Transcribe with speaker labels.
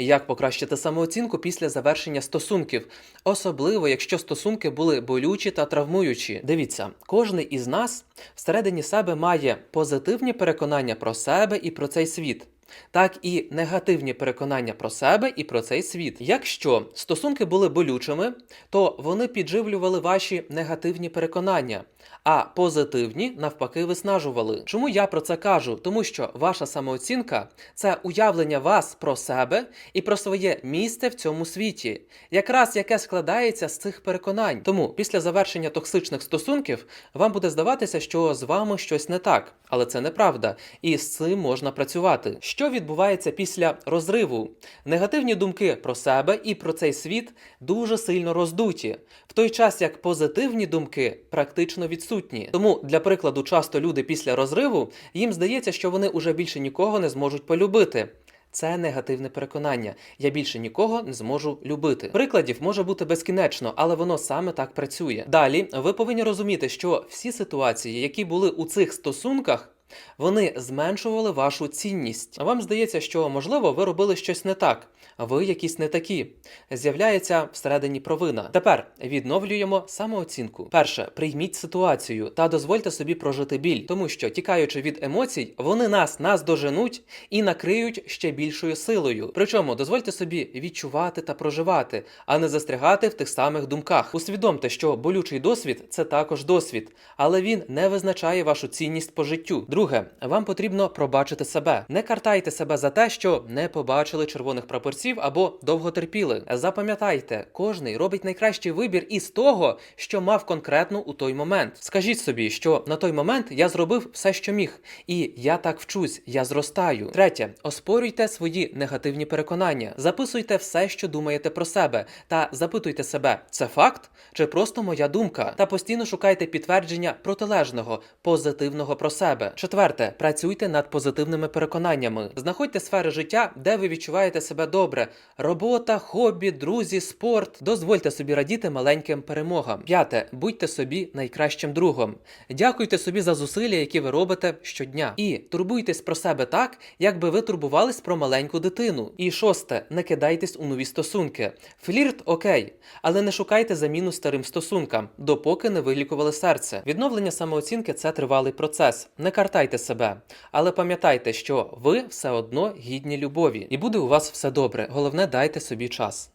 Speaker 1: Як покращити самооцінку після завершення стосунків, особливо якщо стосунки були болючі та травмуючі. Дивіться, кожний із нас всередині себе має позитивні переконання про себе і про цей світ. Так і негативні переконання про себе і про цей світ. Якщо стосунки були болючими, то вони підживлювали ваші негативні переконання, а позитивні навпаки виснажували. Чому я про це кажу? Тому що ваша самооцінка це уявлення вас про себе і про своє місце в цьому світі, якраз яке складається з цих переконань. Тому після завершення токсичних стосунків вам буде здаватися, що з вами щось не так, але це неправда, і з цим можна працювати. Що відбувається після розриву? Негативні думки про себе і про цей світ дуже сильно роздуті, в той час як позитивні думки практично відсутні. Тому, для прикладу, часто люди після розриву їм здається, що вони уже більше нікого не зможуть полюбити. Це негативне переконання. Я більше нікого не зможу любити. Прикладів може бути безкінечно, але воно саме так працює. Далі ви повинні розуміти, що всі ситуації, які були у цих стосунках. Вони зменшували вашу цінність. Вам здається, що можливо ви робили щось не так, а ви якісь не такі. З'являється всередині провина. Тепер відновлюємо самооцінку. Перше, прийміть ситуацію та дозвольте собі прожити біль, тому що тікаючи від емоцій, вони нас нас доженуть і накриють ще більшою силою. Причому дозвольте собі відчувати та проживати, а не застрягати в тих самих думках. Усвідомте, що болючий досвід це також досвід, але він не визначає вашу цінність по життю. Друге, вам потрібно пробачити себе. Не картайте себе за те, що не побачили червоних прапорців або довго терпіли. Запам'ятайте, кожний робить найкращий вибір із того, що мав конкретно у той момент. Скажіть собі, що на той момент я зробив все, що міг, і я так вчусь, я зростаю. Третє, оспорюйте свої негативні переконання, записуйте все, що думаєте про себе, та запитуйте себе, це факт чи просто моя думка, та постійно шукайте підтвердження протилежного, позитивного про себе. Четверте, працюйте над позитивними переконаннями. Знаходьте сфери життя, де ви відчуваєте себе добре: робота, хобі, друзі, спорт. Дозвольте собі радіти маленьким перемогам. П'яте, будьте собі найкращим другом. Дякуйте собі за зусилля, які ви робите щодня. І турбуйтесь про себе так, якби ви турбувались про маленьку дитину. І шосте, не кидайтесь у нові стосунки. Флірт окей, але не шукайте заміну старим стосункам, допоки не вилікували серце. Відновлення самооцінки це тривалий процес. Не картайте себе, але пам'ятайте, що ви все одно гідні любові, і буде у вас все добре. Головне, дайте собі час.